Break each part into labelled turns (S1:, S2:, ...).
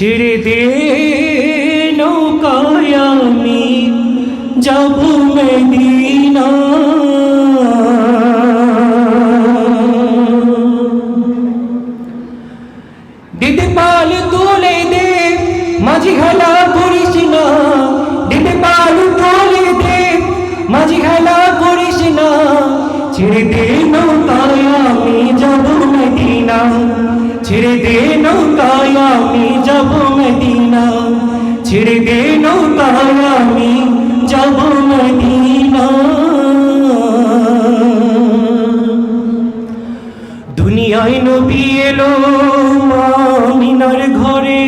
S1: ছেড়ে দে নৌকায় আমি যাব মেদিনা। দিতে পাল তুলে দে, মাঝি খেলা করিস না। দিতে পাল তুলে দে, মাঝি খেলা করিস না। ছেড়ে দে নৌকা ছেড়ে দে নৌকায় আমি যাব মদিনা। ছেড়ে দে নৌকায় আমি যাব মদিনা। দুনিয়ায় নবী এলো মামিনার ঘরে।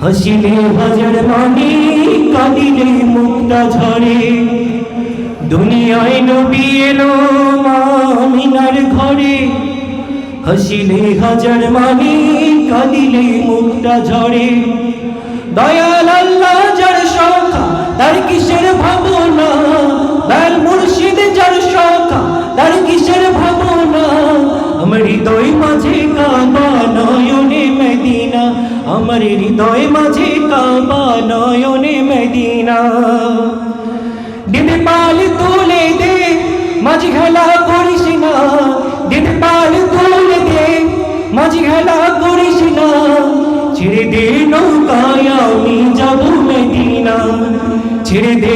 S1: হাসিলে হাজার মানি কাঁদিলে মুক্তা ঝরে। দুনিয়ায় নবী এলো মামিনার ঘরে। হাসিলে হাজার মানি, কাঁদিলে মুক্তা ঝরে। দয়াল আল্লাহ যার সখা, তার কিসের ভাবনা? দয়াল মুর্শিদ যার সখা, তার কিসের ভাবনা? আমার হৃদয় মাঝে কাবা নয়নে মদিনা। আমার হৃদয় মাঝে কাবা নয়নে মদিনা। দিনে পাল তুলে দে মাঝি খেলা করিস না। ধীরে ধীরে